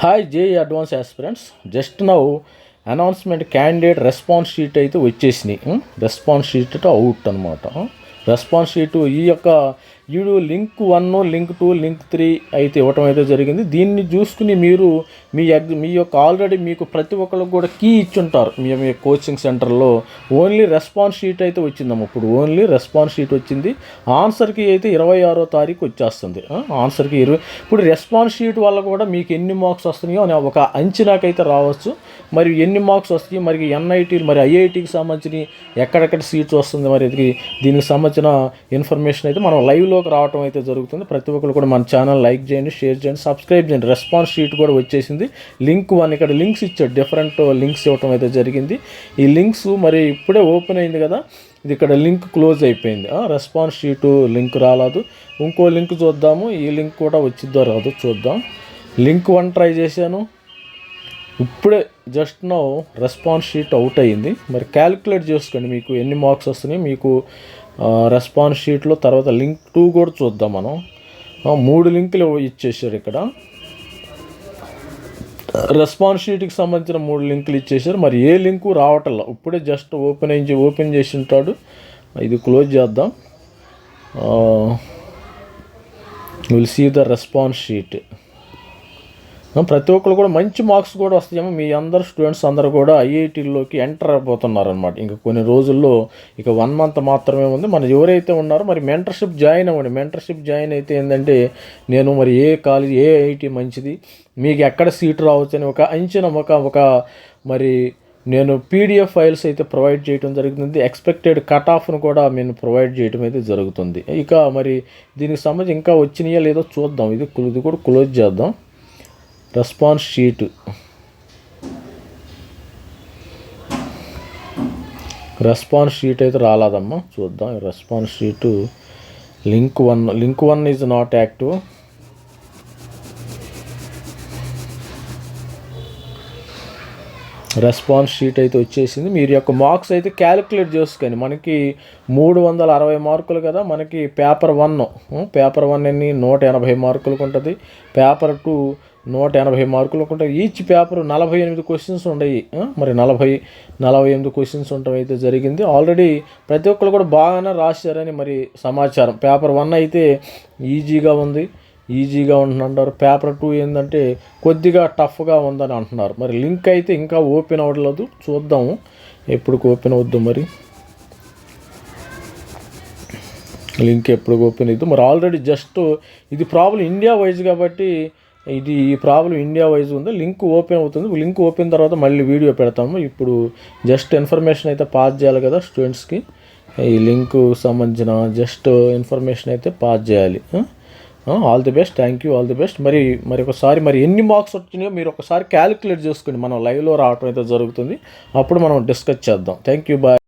Hi JEE advanced aspirants just now announcement candidate response sheet అయితే వచ్చేసినాయి. Response sheet out అనమాట response sheet ఈ యొక్క వీడు link one link two link three అయితే ఇవ్వటం అయితే జరిగింది. దీన్ని చూసుకుని మీరు మీ మీ యొక్క ఆల్రెడీ మీకు ప్రతి ఒక్కరికి కూడా కీ ఇచ్చుంటారు. మీ మీ కోచింగ్ సెంటర్లో ఓన్లీ రెస్పాన్స్ షీట్ అయితే వచ్చిందమ్మ. ఇప్పుడు ఓన్లీ రెస్పాన్స్ షీట్ వచ్చింది. ఆన్సర్కి అయితే ఇరవై ఆరో తారీఖు వచ్చేస్తుంది. ఆన్సర్కి ఇరవై ఇప్పుడు రెస్పాన్స్ షీట్ వల్ల కూడా మీకు ఎన్ని మార్క్స్ వస్తున్నాయో అని ఒక అంచనాకైతే రావచ్చు. మరి ఎన్ని మార్క్స్ వస్తాయి? మరి ఎన్ఐటీ మరి ఐఐటికి సంబంధించి ఎక్కడెక్కడ సీట్స్ వస్తుంది? మరి దీనికి సంబంధించిన ఇన్ఫర్మేషన్ అయితే మనం లైవ్లోకి రావడం అయితే జరుగుతుంది. ప్రతి ఒక్కరు కూడా మన ఛానల్ లైక్ చేయండి షేర్ చేయండి సబ్స్క్రైబ్ చేయండి. రెస్పాన్స్ షీట్ కూడా వచ్చేసింది. లింక్ వన్ ఇక్కడ లింక్స్ ఇచ్చాడు. డిఫరెంట్ లింక్స్ ఇవ్వటం అయితే జరిగింది. ఈ లింక్స్ మరి ఇప్పుడే ఓపెన్ అయింది కదా ఇది ఇక్కడ లింక్ క్లోజ్ అయిపోయింది. రెస్పాన్స్ షీటు లింక్ రాలేదు. ఇంకో లింక్ చూద్దాము. ఈ లింక్ కూడా వచ్చిద్దో రాదు చూద్దాం. లింక్ వన్ ట్రై చేశాను. ఇప్పుడే just no response sheet out అయ్యింది మరి క్యాలిక్యులేట్ చేసుకోండి మీకు ఎన్ని మార్క్స్ వస్తున్నాయి. మీకు రెస్పాన్స్ షీట్లో తర్వాత లింక్ టూ కూడా చూద్దాం మనం. మూడు లింకులు ఇచ్చేసారు ఇక్కడ. రెస్పాన్స్ షీట్కి సంబంధించిన మూడు లింకులు ఇచ్చేసారు మరి ఏ లింకు రావటంలా ఇప్పుడే జస్ట్ ఓపెన్ అయ్యి ఓపెన్ చేసి ఉంటాడు. ఇది క్లోజ్ చేద్దాం. Will see the response sheet ప్రతి ఒక్కరు కూడా మంచి మార్క్స్ కూడా వస్తాయేమో. మీ అందరు స్టూడెంట్స్ అందరూ కూడా ఐఐటీల్లోకి ఎంటర్ అయిపోతున్నారు అనమాట ఇంకా కొన్ని రోజుల్లో ఇక వన్ మంత్ మాత్రమే ఉంది. మన ఎవరైతే ఉన్నారో మరి మెంటర్షిప్ జాయిన్ అవ్వండి. మెంటర్షిప్ జాయిన్ అయితే ఏంటంటే నేను మరి ఏ కాలేజ్ ఏ ఐఐటి మంచిది మీకు ఎక్కడ సీట్ రావచ్చు అని ఒక అంచనా ఒక ఒక మరి నేను పీడిఎఫ్ ఫైల్స్ అయితే ప్రొవైడ్ చేయడం జరుగుతుంది. ఎక్స్పెక్టెడ్ కట్ ఆఫ్ను కూడా నేను ప్రొవైడ్ చేయడం అయితే జరుగుతుంది. ఇక మరి దీనికి సంబంధించి ఇంకా వచ్చినాయా లేదో చూద్దాం. ఇది ఇది కూడా క్లోజ్ చేద్దాం. Response sheet. రెస్పాన్స్ షీట్ అయితే రాలేదమ్మా. చూద్దాం. Response sheet link one link one is not active response sheet అయితే వచ్చేసింది. మీరు యొక్క మార్క్స్ అయితే క్యాలిక్యులేట్ చేసుకోండి. మనకి మూడు వందల అరవై మార్కులు కదా. మనకి పేపర్ వన్ పేపర్ వన్ అన్ని నూట ఎనభై మార్కులకు ఉంటుంది. పేపర్ టూ నూట ఎనభై మార్కులకు ఉంటాయి. ఈచ్ పేపర్ నలభై ఎనిమిది క్వశ్చన్స్ ఉన్నాయి మరి నలభై నలభై ఎనిమిది క్వశ్చన్స్ ఉండటం అయితే జరిగింది. ఆల్రెడీ ప్రతి ఒక్కరు కూడా బాగానే రాశారని మరి సమాచారం. పేపర్ వన్ అయితే ఈజీగా ఉంది. ఈజీగా ఉంటున్నారు పేపర్ టూ ఏంటంటే కొద్దిగా టఫ్గా ఉందని అంటున్నారు. మరి లింక్ అయితే ఇంకా ఓపెన్ అవ్వట్లేదు. చూద్దాము ఎప్పుడు ఓపెన్ అవుద్దు మరి. లింక్ ఎప్పుడు ఓపెన్ అవుతుంది మరి ఆల్రెడీ జస్ట్ ఇది ప్రాబ్లం ఇండియా వైజ్ కాబట్టి ఇది ఈ ప్రాబ్లం ఇండియా వైజ్ ఉంది? లింక్ ఓపెన్ అవుతుంది. లింక్ ఓపెన్ తర్వాత మళ్ళీ వీడియో పెడతాము. ఇప్పుడు జస్ట్ ఇన్ఫర్మేషన్ అయితే పాస్ చేయాలి కదా స్టూడెంట్స్కి ఈ లింక్ సంబంధించిన జస్ట్ ఇన్ఫర్మేషన్ అయితే పాస్ చేయాలి. All the best thank you all the best మరి మరి ఒకసారి మరి ఎన్ని మార్క్స్ వచ్చినాయో మీరు ఒకసారి క్యాలిక్యులేట్ చేసుకోండి. మనం లైవ్లో రావటం అయితే జరుగుతుంది. అప్పుడు మనం డిస్కస్ చేద్దాం. Thank you bye